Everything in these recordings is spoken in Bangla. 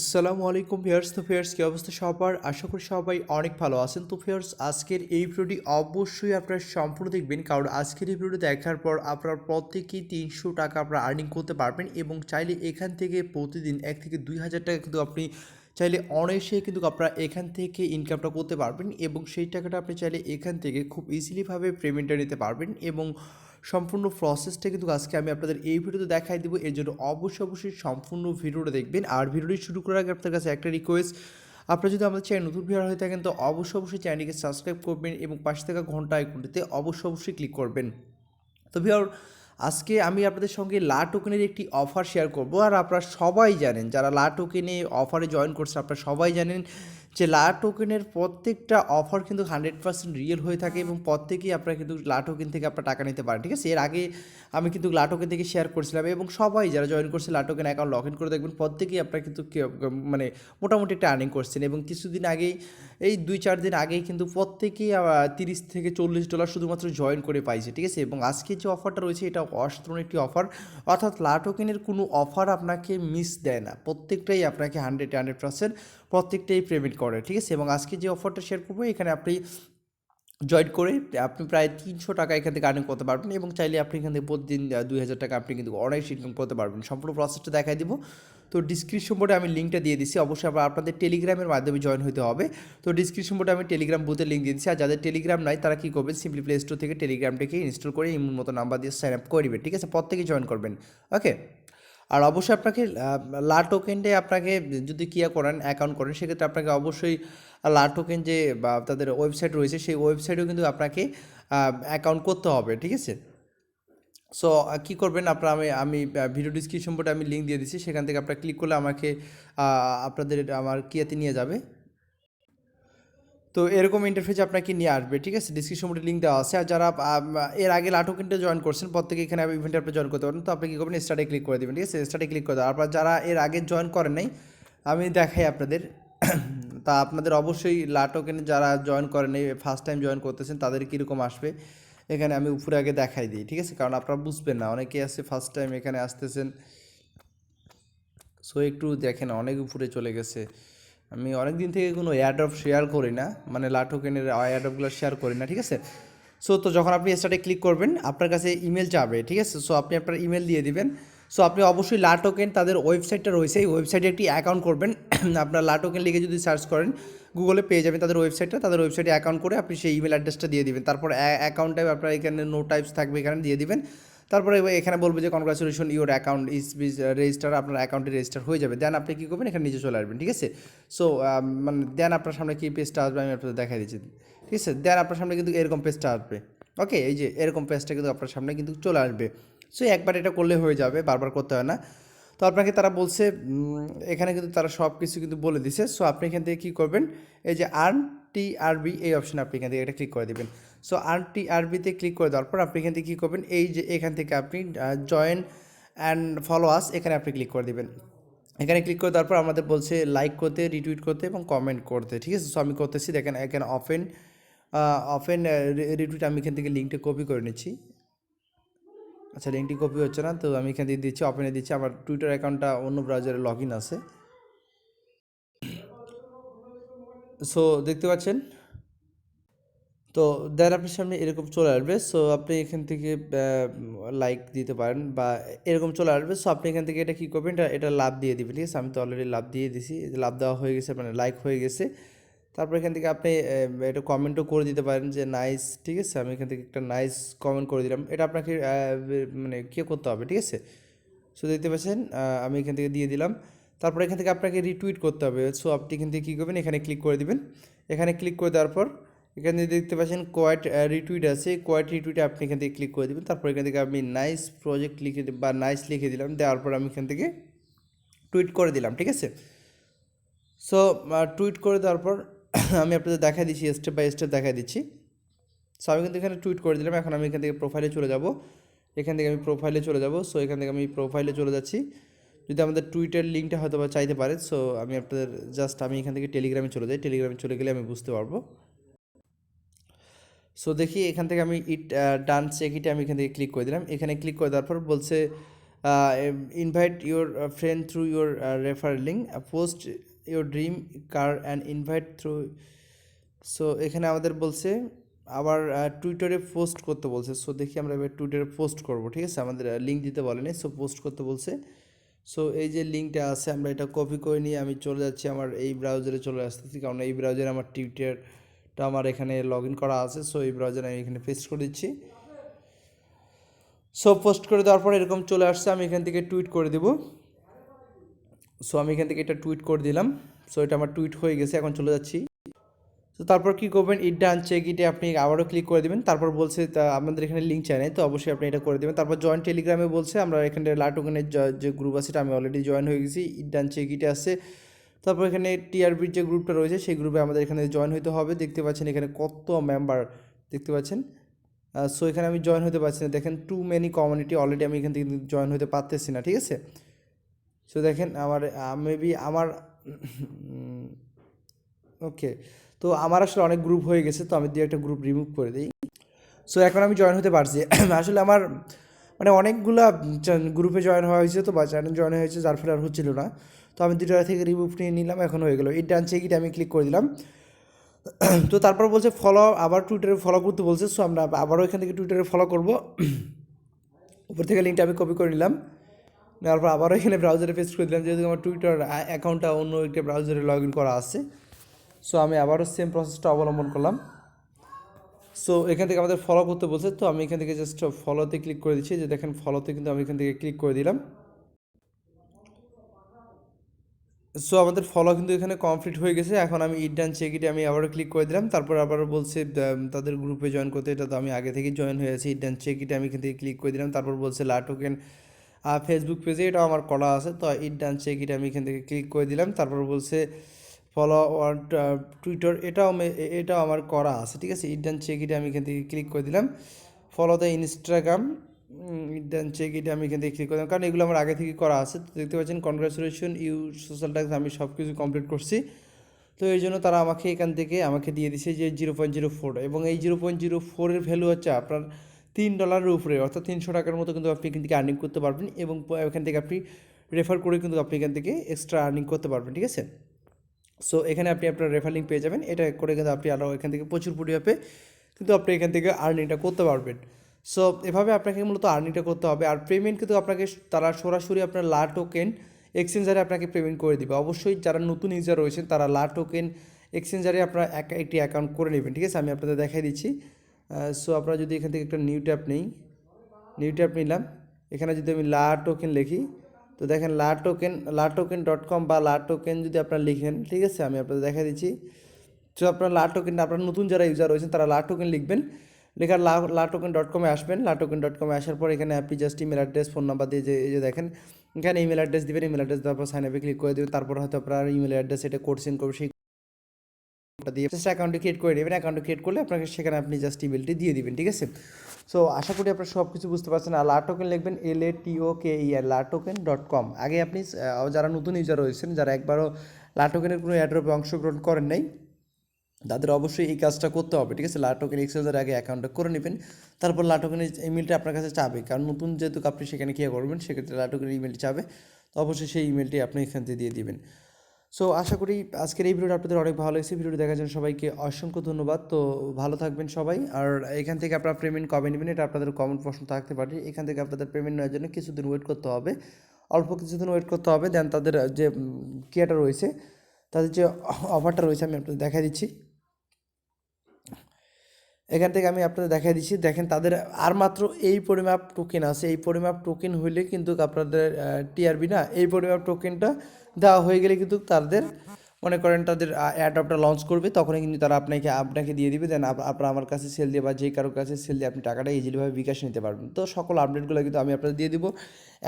আসসালামু আলাইকুম ফিয়ার্স তো ফিয়ার্স কী অবস্থা সবার? আশা করি সবাই অনেক ভালো আছেন। তো ফিয়ার্স আজকের এই ভিডিওটি অবশ্যই আপনারা সম্পূর্ণ দেখবেন, কারণ আজকের এই ভিডিওটি দেখার পর আপনার প্রত্যেকেই তিনশো টাকা আপনারা আর্নিং করতে পারবেন এবং চাইলে এখান থেকে প্রতিদিন এক থেকে দুই হাজার টাকা কিন্তু আপনি চাইলে অনায়াসে কিন্তু আপনারা এখান থেকে ইনকামটা করতে পারবেন এবং সেই টাকাটা আপনি চাইলে এখান থেকে খুব ইজিলিভাবে পেমেন্টটা নিতে পারবেন এবং সম্পূর্ণ প্রসেসটা কিন্তু আজকে আমি আপনাদের এই ভিডিওতে দেখাই দেবো। এর জন্য অবশ্যই অবশ্যই সম্পূর্ণ ভিডিওটা দেখবেন। আর ভিডিওটি শুরু করার আগে আপনার কাছে একটা রিকোয়েস্ট আপনারা যদি আমাদের চ্যানেল নতুন ভিডিও হয়ে থাকেন, তো অবশ্যই অবশ্যই চ্যানেলটিকে সাবস্ক্রাইব করবেন এবং পাশে থাকা ঘণ্টা আইকনটিতে অবশ্যই অবশ্যই ক্লিক করবেন। তো ভিওর আজকে আমি আপনাদের সঙ্গে লা টোকেনের একটি অফার শেয়ার করব। আর আপনারা সবাই জানেন, যারা লা টোকেনে অফারে জয়েন করছে, আপনারা সবাই জানেন যে লা টোকেনের প্রত্যেকটা অফার কিন্তু হান্ড্রেড পার্সেন্ট রিয়েল হয়ে থাকে এবং প্রত্যেকেই আপনারা কিন্তু লা টোকেন থেকে আপনারা টাকা নিতে পারেন, ঠিক আছে? এর আগে আমি কিন্তু লা টোকেন থেকে শেয়ার করছিলাম এবং সবাই যারা জয়েন করছে লা টোকেন অ্যাকাউন্ট লগ ইন করে দেখবেন, প্রত্যেকেই আপনারা কিন্তু মানে মোটামুটি একটা আর্নিং করছেন এবং কিছুদিন আগেই, এই দুই চার দিন আগেই কিন্তু প্রত্যেকেই তিরিশ থেকে চল্লিশ ডলার শুধুমাত্র জয়েন করে পাইছে, ঠিক আছে? এবং আজকে যে অফারটা রয়েছে এটা অসাধারণ একটি অফার অর্থাৎ লা টোকেনের কোনো অফার আপনাকে মিস দেয় না। প্রত্যেকটাই আপনাকে হান্ড্রেড হান্ড্রেড পার্সেন্ট প্রত্যেকটাই পেমেন্ট করে। ঠিক আছে? এবং আজকে যে অফারটা শেয়ার করব, এখানে আপনি জয়েন করে আপনি প্রায় তিনশো টাকা এখান থেকে আর্নিং করতে পারবেন এবং চাইলে আপনি এখান থেকে প্রতিদিন দুই হাজার টাকা আপনি কিন্তু অনেক ইনকাম করতে পারবেন। সম্পূর্ণ প্রসেসটা দেখাই দিব। তো ডিসক্রিপশন বোর্ডে আমি লিঙ্কটা দিয়ে দিচ্ছি। অবশ্যই আবার আপনাদের টেলিগ্রামের মাধ্যমে জয়েন হতে হবে। তো ডিসক্রিপশন বোর্ডে আমি টেলিগ্রাম বুথের লিঙ্ক দিয়ে দিচ্ছি। আর যাদের টেলিগ্রাম নাই, তারা কী করবেন? সিম্পলি প্লে স্টোর থেকে টেলিগ্রামটাকে ইনস্টল করে ইমন মতো নাম্বার দিয়ে সাইন আপ করে নেবেন, ঠিক আছে? প্রত্যেকে জয়েন করবেন। ওকে আর অবশ্যই আপনাকে লা টোকেনটে আপনাকে যদি কিয়া করেন অ্যাকাউন্ট করেন, সেক্ষেত্রে আপনাকে অবশ্যই লা টোকেন যে, বা তাদের ওয়েবসাইট রয়েছে, সেই ওয়েবসাইটেও কিন্তু আপনাকে অ্যাকাউন্ট করতে হবে, ঠিক আছে? সো কী করবেন আপনার, আমি আমি ভিডিও ডিসক্রিপশন বোর্ডে আমি লিঙ্ক দিয়ে দিচ্ছি, সেখান থেকে আপনার ক্লিক করলে আমাকে আপনাদের, আমার কিয়াতে নিয়ে যাবে। তো এরকম ইন্টারফেস আপনাকে নিয়ে আসবে, ঠিক আছে? ডিসক্রিপশন বোর্ডে লিঙ্ক দেওয়া আছে। আর যারা এর আগে লাটোকেনটা জয়েন করছেন, প্রত্যেকে এখানে ইভেন্টে আপনি জয়েন করতে পারেন তো আপনি কী করবেন? স্টার্টে ক্লিক করে দেবেন, ঠিক আছে? স্টার্টে ক্লিক করে দেবেন যারা এর আগে জয়েন করেন নাই, আমি দেখাই আপনাদের। তা আপনাদের অবশ্যই লাটোকেনে যারা জয়েন করেন এই ফার্স্ট টাইম জয়েন করতেছেন, তাদের কীরকম আসবে, এখানে আমি উপরে আগে দেখাই দিই, ঠিক আছে? কারণ আপনারা বুঝবেন না অনেকেই আছে ফার্স্ট টাইম এখানে আসতেছেন। সো একটু দেখেন, অনেক উপরে চলে গেছে। আমি অনেক দিন থেকে কোনো অ্যাডপ শেয়ার করি না মানে লাটোকেনের অ্যাডপগুলো শেয়ার করি না, ঠিক আছে? সো তো যখন আপনি স্টার্টে ক্লিক করবেন, আপনার কাছে ইমেল যাবে, ঠিক আছে? সো আপনি আপনার ইমেল দিয়ে দিবেন। সো আপনি অবশ্যই লাটোকেন তাদের ওয়েবসাইটটা রয়েছে, এই ওয়েবসাইটে একটি অ্যাকাউন্ট করবেন। আপনার লাটোকেন লিখে যদি সার্চ করেন গুগলে পেয়ে যাবেন তাদের ওয়েবসাইটটা তাদের ওয়েবসাইটে অ্যাকাউন্ট করে আপনি সেই ইমেল অ্যাড্রেসটা দিয়ে দিবেন। তারপর অ্যাকাউন্টে আপনার এখানে নো টাইপস থাকবে, এখানে দিয়ে দিবেন। তারপরে এখানে বলবে যে congratulation your account is been register আপনার অ্যাকাউন্টে রেজিস্টার হয়ে যাবে। দেন আপনি কী করবেন? এখানে নিচে চলে আসবেন, ঠিক আছে? সো মানে দেন আপনার সামনে কী পেজটা আসবে? আমি আপনাদের দেখাই দিচ্ছি, ঠিক আছে? দেন আপনার সামনে কিন্তু এরকম পেজটা আসবে ওকে এই যে এরকম পেজটা কিন্তু আপনার সামনে কিন্তু চলে আসবে। সো একবার এটা করলে হয়ে যাবে, বারবার করতে হয় না। তো আপনাকে তারা বলছে এখানে কিন্তু তারা সব কিছু কিন্তু বলে দিছে। সো আপনি এখান থেকে কী করবেন? এই যে আর্ন টি আরবি এই অপশন আপনি এখান থেকে এটা ক্লিক করে দেবেন। সো আর্ন টি আরবিতে ক্লিক করে দেওয়ার পর আপনি এখান থেকে কী করবেন? এই যে এখান থেকে আপনি জয়েন অ্যান্ড ফলো আস এখানে আপনি ক্লিক করে দেবেন। এখানে ক্লিক করে দেওয়ার পর আমাদের বলছে লাইক করতে রিটুইট করতে এবং কমেন্ট করতে, ঠিক আছে? সো আমি করতেছি, দেখেন, এখানে অফেন অফেন রিটুইট আমি এখান থেকে লিঙ্কটা কপি করে নিচ্ছি। আচ্ছা লিঙ্কটি কপি হচ্ছে না, তো আমি এখান থেকে দিচ্ছি ওপেনে দিচ্ছি, আমার টুইটার অ্যাকাউন্টটা অন্য ব্রাউজারে লগ ইন আছে। সো দেখতে পাচ্ছেন? তো দেন আপনার সামনে এরকম চলে আসবে সো আপনি এখান থেকে লাইক দিতে পারেন বা এরকম চলে আসবে সো আপনি এখান থেকে এটা কী করবেন, এটা এটা লাভ দিয়ে দিবেন, ঠিক আছে? আমি তো অলরেডি লাভ দিয়ে দিছি, লাভ দেওয়া হয়ে গেছে মানে লাইক হয়ে গেছে। তারপর এখান থেকে আপনি এটা কমেন্টও করে দিতে পারেন যে নাইস ঠিক আছে? আমি এখান থেকে একটা নাইস কমেন্ট করে দিলাম। এটা আপনাকে মানে কে করতে হবে, ঠিক আছে? সো দেখতে পাচ্ছেন আমি এখান থেকে দিয়ে দিলাম। তারপর এখান থেকে আপনাকে রিটুইট করতে হবে। সো আপনি এখান থেকে কী করবেন? এখানে ক্লিক করে দিবেন। এখানে ক্লিক করে দেওয়ার পর এখানে দেখতে পাচ্ছেন কোয়াইট রিটুইট আছে। কোয়াইট রিটুইটে আপনি এখান থেকে ক্লিক করে দেবেন। তারপর এখান থেকে আমি নাইস প্রজেক্ট লিখে বা নাইস লিখে দিলাম। দেওয়ার পর আমি এখান থেকে টুইট করে দিলাম, ঠিক আছে? সো টুইট করে দেওয়ার পর আমি আপনাদের দেখা দিচ্ছি স্টেপ বাই স্টেপ দেখা দিচ্ছি। সো আমি কিন্তু এখানে টুইট করে দিলাম। এখন আমি এখান থেকে প্রোফাইলে চলে যাব। এখান থেকে আমি প্রোফাইলে চলে যাব। সো এখান থেকে আমি প্রোফাইলে চলে যাচ্ছি। যদি আমাদের টুইটার লিঙ্কটা হয়তো বা চাইতে পারে সো আমি আপনাদের জাস্ট আমি এখান থেকে টেলিগ্রামে চলে যাই। টেলিগ্রামে চলে গেলে আমি বুঝতে পারব। সো দেখি এখান থেকে আমি ইট ডান চেক ইটে আমি এখান থেকে ক্লিক করে দিলাম। এখানে ক্লিক করে দেওয়ার পর বলছে invite your friend through your refer link post your dream car and invite through so এখানে আমাদের বলছে, আবার টুইটারে পোস্ট করতে বলছে। সো দেখি আমরা এবার টুইটারে পোস্ট করব, ঠিক আছে? আমাদের লিঙ্ক দিতে বলেনি সো পোস্ট করতে বলছে। সো এই যে লিঙ্কটা আছে, আমরা এটা কপি করে নিয়ে আমি চলে যাচ্ছি, আমার এই ব্রাউজারে চলে আসতেছি, কারণ এই ব্রাউজারে আমার টুইটারটা আমার এখানে লগ ইন করা আছে সো এই ব্রাউজারে আমি এখানে পেস্ট করে দিচ্ছি। সো পোস্ট করে দেওয়ার পর এরকম চলে আসছে, আমি এখান থেকে টুইট করে দেবো। সো আমি এখান থেকে এটা টুইট করে দিলাম। সো এটা আমার টুইট হয়ে গেছে, এখন চলে যাচ্ছি। তো তারপর কী করবেন? ইট ডান চেক ইটে আপনি আবারও ক্লিক করে দেবেন। তারপর বলছে, তা আমাদের এখানে লিঙ্ক চাই নাই, তো অবশ্যই আপনি এটা করে দেবেন। তারপর জয়েন টেলিগ্রামে বলছে, আমরা এখানে লাটুকানের যে গ্রুপ আছে এটা আমি অলরেডি জয়েন হয়ে গেছি। ইট ডান চেক ইটে আছে। তারপর এখানে টিআরবির যে গ্রুপটা রয়েছে, সেই গ্রুপে আমাদের এখানে জয়েন হতে হবে। দেখতে পাচ্ছেন এখানে কত মেম্বার দেখতে পাচ্ছেন? সো এখানে আমি জয়েন হতে পারছি না। দেখেন টু মেনি কমিউনিটি অলরেডি আমি এখান থেকে জয়েন হতে পারতেছি না, ঠিক আছে? সো দেখেন আমার মেবি আমার ওকে তো আমার আসলে অনেক গ্রুপ হয়ে গেছে, তো আমি দিয়ে একটা গ্রুপ রিমুভ করে দিই। সো এখন আমি জয়েন হতে পারছি। আসলে আমার মানে অনেকগুলা গ্রুপে জয়েন হওয়া হয়েছে তো, বা চ্যানেল জয়েন হয়েছে, যার ফলে আর হচ্ছিল না। তো আমি দুটো থেকে রিমুভ নিয়ে নিলাম, এখন হয়ে গেলো। এই ডান চেকিটা আমি ক্লিক করে দিলাম। তো তারপর বলছে ফলো আবার টুইটারে ফলো করতে বলছে সো আমরা আবারও এখান থেকে টুইটারে ফলো করব। উপর থেকে লিঙ্কটা আমি কপি করে নিলাম। নেওয়ার পর আবারও এখানে ব্রাউজারে পেস্ট করে দিলাম, যেহেতু আমার টুইটার অ্যাকাউন্টটা অন্য একটা ব্রাউজারে লগ ইন করা আছে। সো আমি আবারও সেম প্রসেসটা অবলম্বন করলাম। সো এখান থেকে আমাদের ফলো করতে বলছে, তো আমি এখান থেকে জাস্ট ফলোতে ক্লিক করে দিচ্ছি। যে দেখেন ফলোতে কিন্তু আমি এখান থেকে ক্লিক করে দিলাম। সো আমাদের ফলো কিন্তু এখানে কমপ্লিট হয়ে গেছে। এখন আমি ইট ডান চেক ইটে আমি আবারও ক্লিক করে দিলাম। তারপর আবারও বলছে তাদের গ্রুপে জয়েন করতে। এটা তো আমি আগে থেকেই জয়েন হয়ে আছি। ইট ডান চেক ইটে আমি এখান থেকে ক্লিক করে দিলাম। তারপর বলছে লাটোকেন ফেসবুক পেজে এটাও আমার করা আছে। তো ইট ডান চেক ইটে আমি এখান থেকে ক্লিক করে দিলাম। তারপর বলছে ফলো টুইটার এটাও এটাও আমার করা আছে। ঠিক আছে? ইট ডান চেক ইটে আমি এখান থেকে ক্লিক করে দিলাম। Follow the Instagram then check ইটে আমি এখান থেকে করলাম। কারণ এগুলো আমার আগে থেকে করা আছে। তো দেখতে পাচ্ছেন কনগ্রাচুলেশন ইউ সোশ্যাল ট্যাক্স আমি সব কিছু কমপ্লিট করছি। তো এই জন্য তারা আমাকে এখান থেকে আমাকে দিয়ে দিছে যে জিরো পয়েন্ট জিরো ফোর এবং এই জিরো পয়েন্ট জিরো ফোরের ভ্যালু হচ্ছে আপনার তিন ডলারের উপরে। অর্থাৎ তিনশো টাকার মতো কিন্তু আপনি এখান থেকে আর্নিং করতে পারবেন এবং এখান থেকে আপনি রেফার করে কিন্তু আপনি এখান থেকে এক্সট্রা আর্নিং করতে পারবেন, ঠিক আছে? সো এখানে আপনি আপনার রেফার লিঙ্ক পেয়ে যাবেন। এটা করে কিন্তু আপনি আরও এখান থেকে প্রচুর পরিমাপে কিন্তু আপনি এখান থেকে আর্নিংটা করতে পারবেন। সো এভাবে আপনাকে মূলত আর্নিংটা করতে হবে। আর পেমেন্ট কিন্তু আপনাকে তারা সরাসরি আপনার লা টোকেন এক্সচেঞ্জারে আপনাকে পেমেন্ট করে দিবে। অবশ্যই যারা নতুন ইউজার রয়েছেন, তারা লা টোকেন এক্সচেঞ্জারে আপনার একটি অ্যাকাউন্ট করে নেবেন, ঠিক আছে? আমি আপনাদের দেখাই দিচ্ছি। সো আপনারা যদি এখান থেকে একটা নিউ ট্যাপ নেই নিউ ট্যাপ নিলাম। এখানে যদি আমি লা টোকেন লিখি, তো দেখেন লা টোকেন লা টোকেন ডট কম বা লা টোকেন যদি আপনারা লিখেন, ঠিক আছে? আমি আপনাদের দেখা দিচ্ছি। তো আপনার লা টোকেন আপনার নতুন যারা ইউজার রয়েছেন, তারা লা টোকেন লিখবেন। লেখার লা লা টোকেন ডট কমে আসবেন। লা টোকেন ডট কমে আসার পর এখানে আপনি just email address phone number দিয়ে যে দেখেন, এখানে ইমেল অ্যাড্রেস দেবেন ইমেল অ্যাড্রেস দেওয়ার পর সাইন আপে ক্লিক করে দেবেন। তারপর হয়তো আপনার ইমেল অ্যাড্রেস এটা কোড সেন্ড করবে, সেই দিয়ে জাস্ট অ্যাকাউন্টে ক্রিয়েট করে নেবেন। অ্যাকাউন্টে ক্রিয়েট করলে আপনাকে সেখানে আপনি জাস্ট ইমেলটি দিয়ে দিবেন, ঠিক আছে? সো আশা করি আপনারা সব কিছু বুঝতে পারছেন। আর লা টোকেন লিখবেন এল এ টি ও কে ই আর লা টোকেন ডট কম আগে আপনি যারা নতুন ইউজার রয়েছেন, যারা একবারও লা টোকেনের কোনো অ্যাড্রপে অংশগ্রহণ করেন নাই তাদের অবশ্যই এই কাজটা করতে হবে, ঠিক আছে? লাটোকেন এক্সচেঞ্জের আগে অ্যাকাউন্টটা করে নেবেন, তারপর লাটোকেনের ইমেলটা আপনার কাছে চাবে। কারণ নতুন যেহেতু আপনি সেখানে কী করবেন, সেক্ষেত্রে লাটোকেনের ইমেলটি চাবে, তো অবশ্যই সেই ইমেলটি আপনি এখান থেকে দিয়ে দিবেন। সো আশা করি আজকের এই ভিডিওটা আপনাদের অনেক ভালো লেগেছে। ভিডিওটি দেখার জন্য সবাইকে অসংখ্য ধন্যবাদ। তো ভালো থাকবেন সবাই। আর এখান থেকে আপনারা পেমেন্ট কবে নেবেন, এটা আপনাদের কমেন্ট প্রশ্ন থাকতে পারে। এখান থেকে আপনাদের পেমেন্ট নেওয়ার জন্য কিছুদিন ওয়েট করতে হবে। অল্প কিছুদিন ওয়েট করতে হবে। দেন তাদের যে কেয়াটা রয়েছে, তাদের যে অফারটা রয়েছে, আমি আপনাদের দেখা দিচ্ছি। এখান থেকে আমি আপনাদের দেখাই দিচ্ছি। দেখেন তাদের আর মাত্র এই পরিমাপ টোকেন আছে। এই পরিমাপ টোকেন হইলে কিন্তু আপনাদের টিআরবি না, এই পরিমাপ টোকেনটা দেওয়া হয়ে গেলে কিন্তু তাদের মনে করেন তাদের অ্যাডপটা লঞ্চ করবে, তখনই কিন্তু তারা আপনাকে আপনাকে দিয়ে দিবে দেন আপনার, আমার কাছে সেল দিয়ে বা যে কারোর কাছে সেল দিয়ে আপনি টাকাটা ইজিলিভাবে বিকাশ নিতে পারবেন। তো সকল আপডেটগুলো কিন্তু আমি আপনাদের দিয়ে দিব।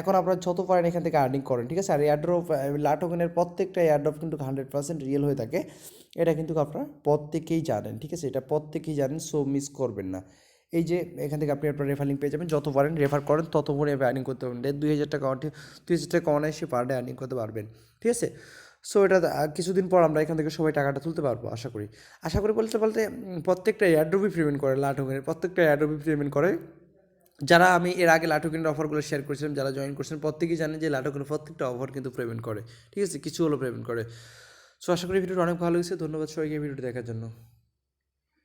এখন আপনারা যত পারেন এখান থেকে আর্নিং করেন, ঠিক আছে? আর এয়ারড্রপ লাটোকেনের প্রত্যেকটা এয়ারড্রপ কিন্তু হান্ড্রেড পার্সেন্ট রিয়েল হয়ে থাকে। এটা কিন্তু আপনারা প্রত্যেকেই জানেন, ঠিক আছে? এটা প্রত্যেকেই জানেন সো মিস করবেন না। এই যে এখান থেকে আপনি আপনার রেফারিং পেয়ে যাবেন, যত পারেন রেফার করেন, তত পরে আর্নিং করতে পারবেন। দুই হাজার টাকা দুই হাজার টাকা অনায়াসে পার ডে আর্নিং করতে পারবেন, ঠিক আছে? সো এটা কিছুদিন পর আমরা এখান থেকে সবাই টাকাটা তুলতে পারব, আশা করি। আশা করি বলতে বলতে প্রত্যেকটা এয়ারড্রপই পেমেন্ট করে লাঠুকিনের প্রত্যেকটা এয়ারড্রপই পেমেন্ট করে। যারা আমি এর আগে লাটুকিনের অফারগুলো শেয়ার করেছিলাম, যারা জয়েন করছেন প্রত্যেকেই জানেন যে লাটুকিনের প্রত্যেকটা অফার কিন্তু পেমেন্ট করে। ঠিক আছে? কিছু হলো পেমেন্ট করে। সো আশা করি ভিডিওটা অনেক ভালো হয়েছে। ধন্যবাদ সবাইকে ভিডিওটি দেখার জন্য।